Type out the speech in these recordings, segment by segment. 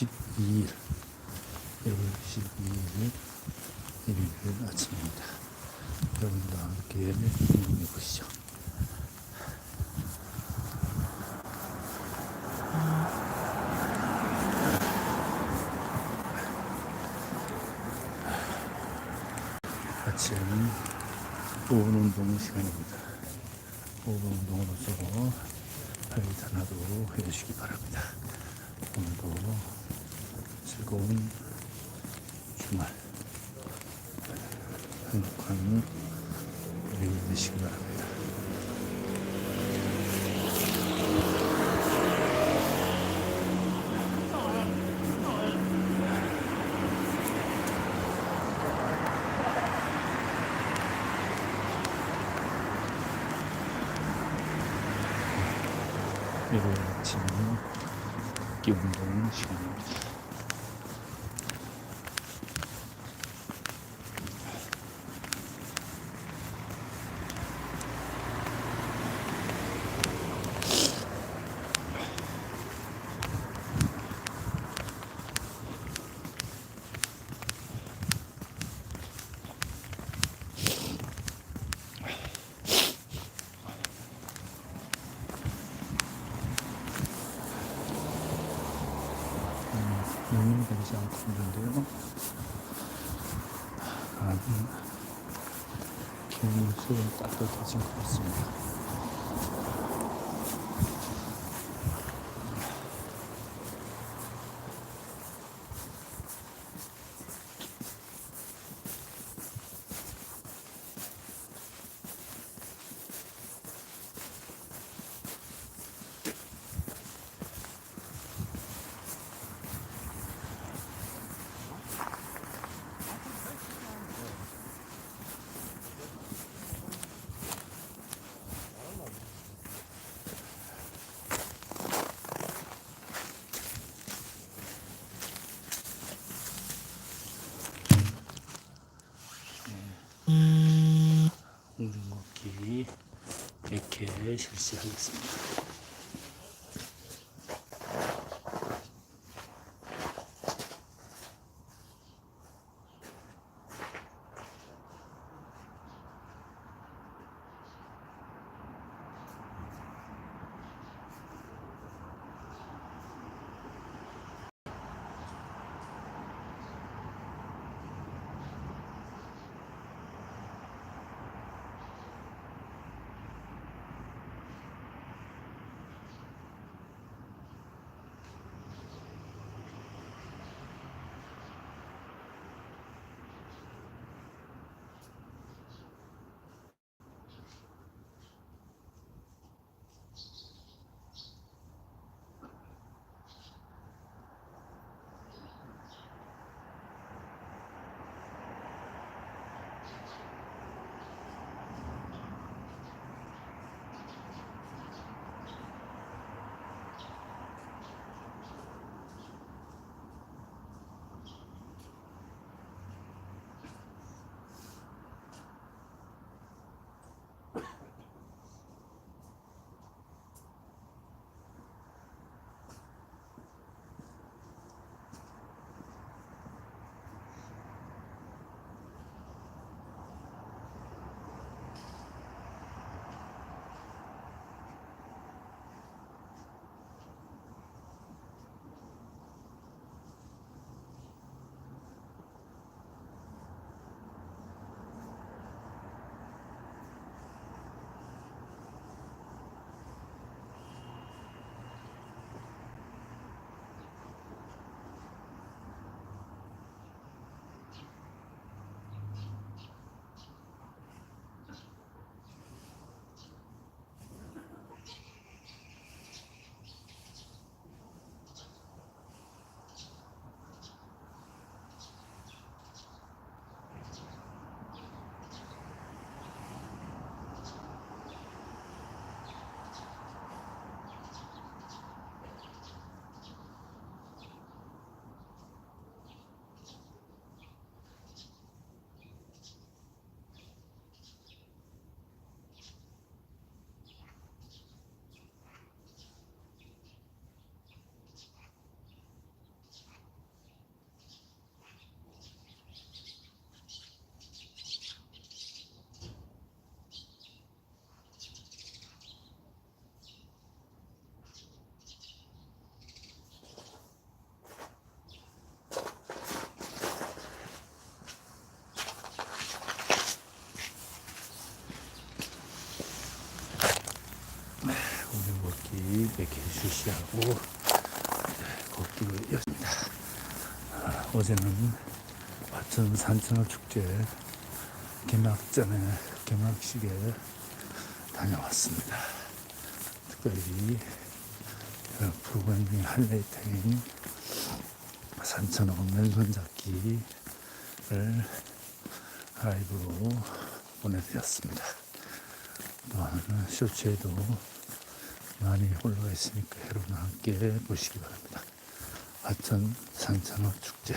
12일 1월 12일 일요일 아침입니다. 여러분도 함께 운동해 보시죠. 아침 5분 운동 시간입니다. 5분 운동으로서 활기찬하도 해주시기 바랍니다. 오늘도 즐거운 주말 행복한 일요일 되시기 바랍니다. 일요일 아침 걷기 운동 시간입니다. 되지 않고 있는데요. 아, 기온이 조금 따뜻해진 것 같습니다. Keşke silahlasın. 실시하고 네, 걷기로 였습니다. 아, 어제는 화천 산천어 축제 개막전에 개막식에 다녀왔습니다. 특별히 그 프로그램 중에 하이라이트인 산천어 맨손 잡기를 라이브로 보내드렸습니다. 또한 쇼츠에도 많이 올라가 있으니까 여러분 함께 보시기 바랍니다. 화천 산천어 축제,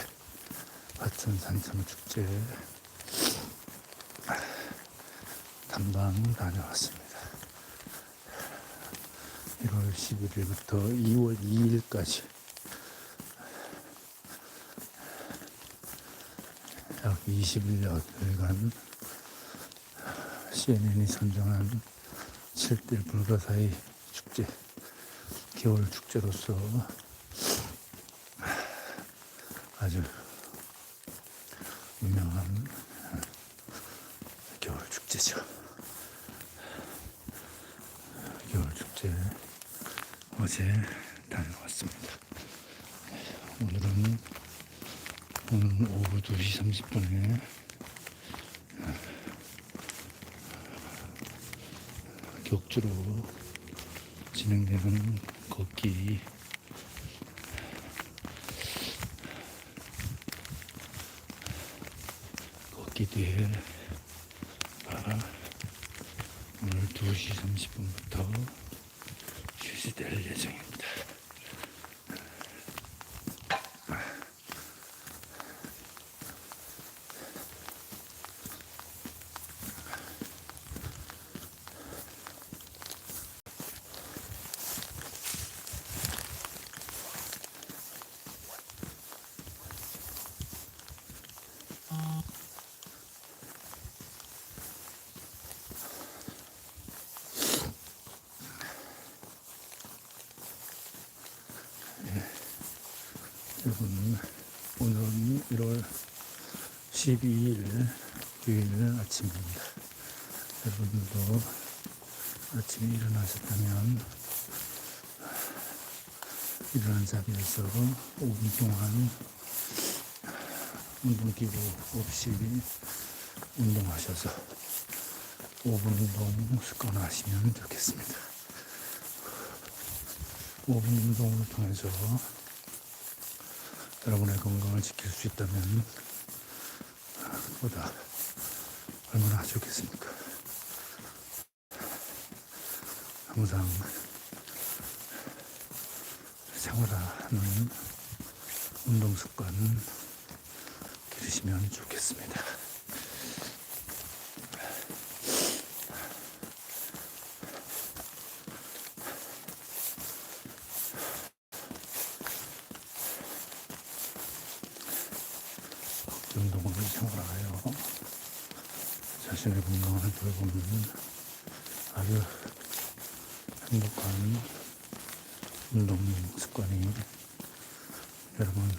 화천 산천어 축제 탐방 다녀왔습니다. 1월 11일부터 2월 2일까지 약 21여일간 CNN이 선정한 7대 불가사의 축제, 겨울 축제로서 아주 유명한 겨울 축제죠. 겨울 축제 어제 다녀왔습니다. 오늘은 오늘 오후 2시 30분에 격주로 진행되는 걷기 걷기 뒤에 아, 오늘 2시 30분부터 실시될 예정입니다. 여러분, 오늘은 1월 12일 주일 아침입니다. 여러분들도 아침에 일어나셨다면 일어난 자리에서 5분 동안 운동기구 없이 운동하셔서 5분 운동 습관화하시면 좋겠습니다. 5분 운동을 통해서 여러분의 건강을 지킬 수 있다면 그보다 얼마나 좋겠습니까? 항상 생활하는 운동 습관 기르시면 좋겠습니다. 운동을 생활하여 자신의 건강을 돌보는 아주 행복한 운동 습관이 여러분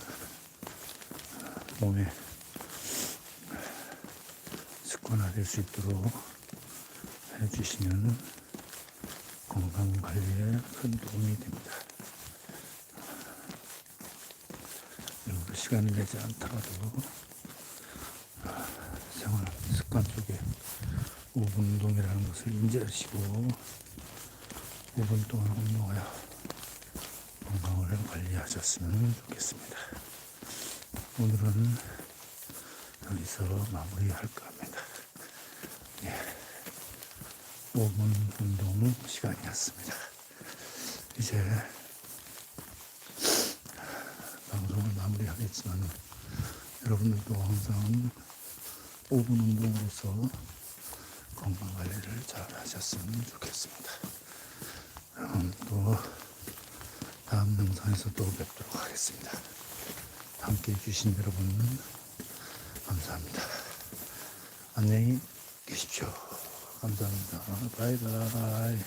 몸에 습관화될 수 있도록 해주시면 건강 관리에 큰 도움이 됩니다. 시간을 내지 않더라도 생활 습관 속에 5분 운동이라는 것을 인지하시고 5분 동안 운동하여 건강을 관리하셨으면 좋겠습니다. 오늘은 여기서 마무리할까 합니다. 예. 5분 운동 시간이었습니다. 이제 방송을 마무리하겠지만 여러분들도 항상 5분 운동으로서 건강 관리를 잘 하셨으면 좋겠습니다. 그럼 또 다음 영상에서 또 뵙도록 하겠습니다. 함께 해주신 여러분 감사합니다. 안녕히 계십시오. 감사합니다. 바이바이.